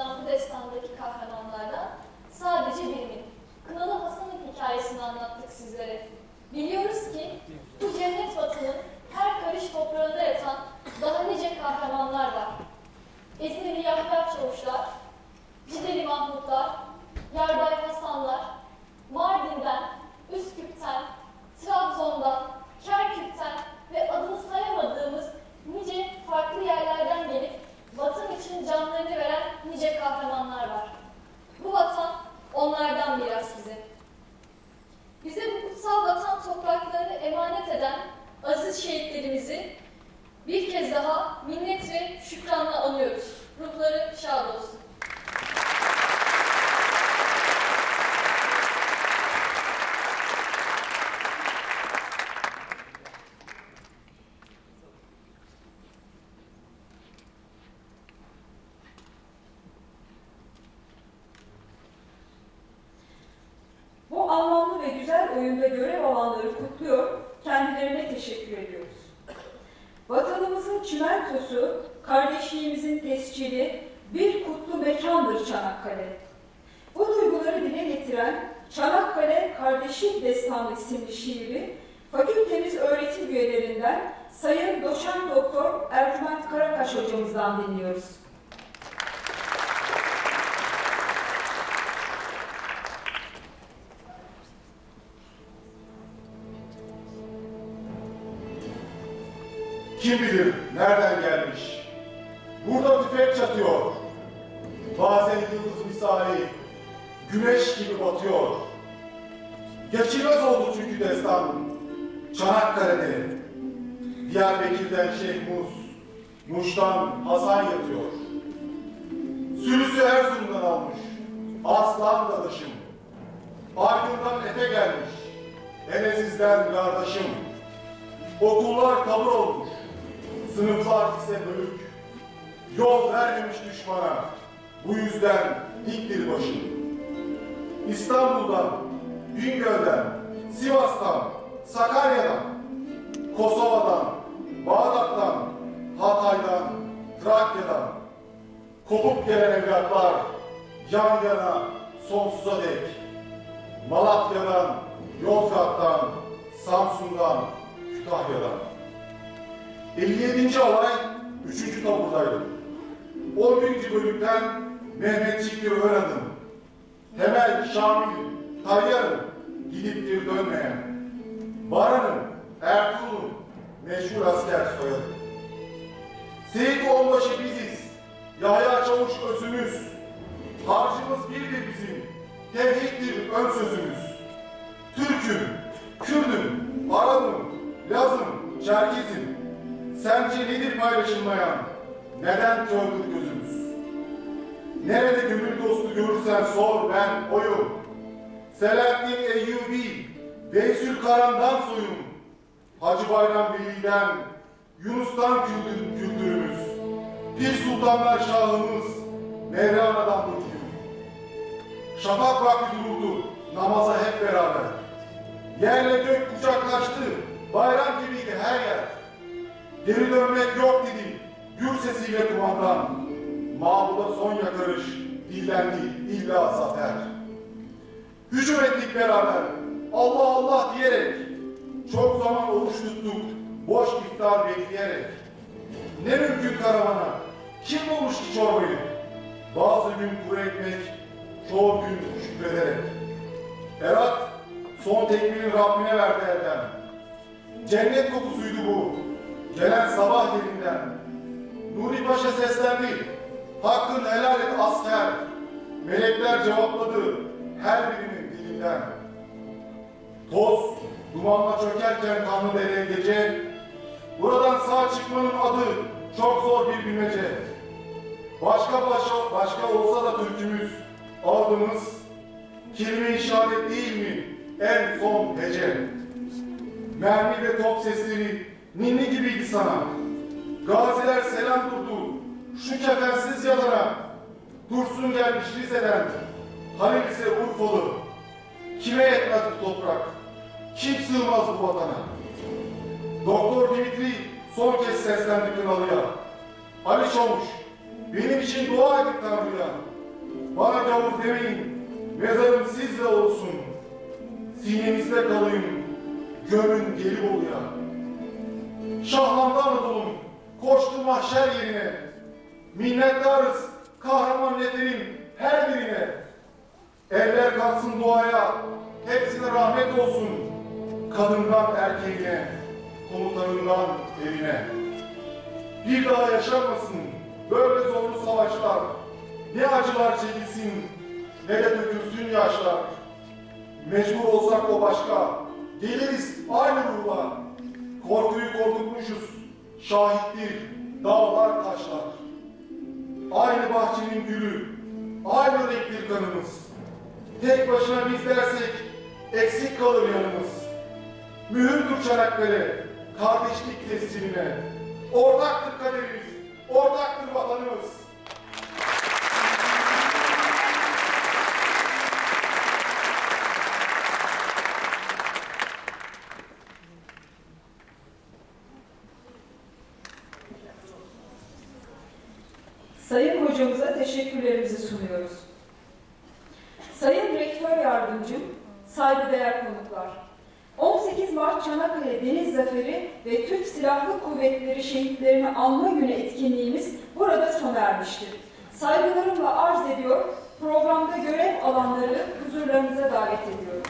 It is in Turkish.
yaşanan bu destandaki kahramanlardan sadece birinin, Kınalı Hasan'ın hikayesini anlattık sizlere. Biliyoruz ki bu cennet vatanın her karış toprağında yatan daha nice kahramanlar var. Ezinli Yahya Çavuşlar, Cideli Mahmutlar, Yarbay Hasanlar, Mardin'den, Üsküp'ten, Trabzon'dan, Kerkük'ten şehitlerimizi bir kez daha minnet ve şükranla anıyoruz. Ruhları şad olsun. Bu anlamlı ve güzel oyunda görev alanları kutluyor, kendilerine teşekkür ediyoruz. Vatanımızın çimentosu, kardeşliğimizin tescili bir kutlu mekandır Çanakkale. Bu duyguları dile getiren Çanakkale Kardeşlik Destanı isimli şiiri fakültemiz öğretim üyelerinden Sayın Doçent Doktor Ercüment Karakaş hocamızdan dinliyoruz. Kim bilir nereden gelmiş? Burada tüfek çatıyor. Bazen yıldız misali güneş gibi batıyor. Geçilmez oldu çünkü destan. Çanakkale'de, Diyarbakır'dan Şeyh Muz, Muş'tan Hasan yatıyor. Sürüsü Erzurum'dan almış, aslan dalışım. Ardından Efe gelmiş, Enesiz'den kardeşim. Okullar kabul olmuş, sınıflar ise bölük. Yol vermemiş düşmana, bu yüzden diktir başım. İstanbul'dan, Bingöl'den, Sivas'tan, Sakarya'dan, Kosova'dan, Bağdat'tan, Hatay'dan, Trakya'dan, kopup gelen evlatlar yan yana sonsuza dek. Malatya'dan, Yozgat'tan, Samsun'dan, Kütahya'dan. 57. alay 3. taburdaydı. 11. bölükten Mehmet Çikli Öğrendim. Temel Şamil Tayyar'ım gidiptir dönmeyen. Baran'ım Ertuğrul'um meşhur asker soyadı. Seyit Onbaşı biziz. Yahya Çavuş özümüz. Harcımız birdir bizim. Tevhiddir ön sözümüz. Türk'üm, Kürd'üm, Arap'ım, Laz'ım, Çerkez'im. Sence nedir paylaşılmayan? Neden kördür gözümüz? Nerede gönül dostu görürsen sor ben oyum. Selahattin Eyyubi, Veysül Karan'dan soyum. Hacı Bayram Veli'den, Yunus'tan kültür, kültürümüz. Pir Sultanlar Şahımız, Mevlana'dan mutluyum. Şafak vakti duruldu, namaza hep beraber. Yerle gök kucaklaştı, bayram gibiydi her yer. Geri dönmek yok dedi, gür sesiyle kumandan. Mağluba son yakarış, dillendi illa zafer. Hücum ettik beraber, Allah Allah diyerek. Çok zaman oruç tuttuk, boş iftar bekleyerek. Ne mümkün karavana, kim bulmuş ki çorbayı? Bazı gün kuru ekmek, çoğu gün şükrederek. Berat, son tekmeyi Rabbine verdi elden. Cennet kokusuydu bu, gelen sabah yerinden. Nuri Paşa seslendi, hakkın helal et asker. Melekler cevapladı her birinin dilinden. Toz, dumanla çökerken kanlı dereye gece, buradan sağ çıkmanın adı çok zor bir bilmece. Başka başka, başka olsa da türkümüz, adımız, kelime işaret değil mi en son hece? Mermi ve top sesleri ninni gibiydi sana. Gaziler selam durdu, şu kefensiz yazana. Dursun gelmiş Rize'den, Halil ise Urfalı. Kime yetmez bu toprak? Kim sığmaz bu vatana? Doktor Dimitri son kez seslendi Kınalı'ya. Ali Çavuş, benim için dua edin Tanrı'ya. Bana gavur demeyin, mezarım sizle olsun. Sinemizde kalayım, gömün Gelibolu'ya. Şahlandı Anadolu'm, koştu mahşer yerine. Minnettarız kahraman milletlerin her birine. Eller kalsın duaya, hepsine rahmet olsun. Kadından erkeğine, komutanından evine. Bir daha yaşanmasın böyle zorlu savaşlar. Ne acılar çekilsin, ne de dökülsün yaşlar. Mecbur olsak o başka, geliriz aynı ruhla. Korkuyu korkutmuşuz, şahittir dağlar taşlar. Aynı bahçenin gülü, aynı renktir kanımız. Tek başına biz dersek eksik kalır yanımız. Mühürdür Çanakkale, kardeşlik teslimine. Ortaktır kaderimiz, ortaktır vatanımız. Sayın hocamıza teşekkürlerimizi sunuyoruz. Sayın Rektör Yardımcım, saygıdeğer konuklar. 18 Mart Çanakkale Deniz Zaferi ve Türk Silahlı Kuvvetleri şehitlerini anma günü etkinliğimiz burada sona ermiştir. Saygılarımla arz ediyor, programda görev alanları huzurlarınıza davet ediyorum.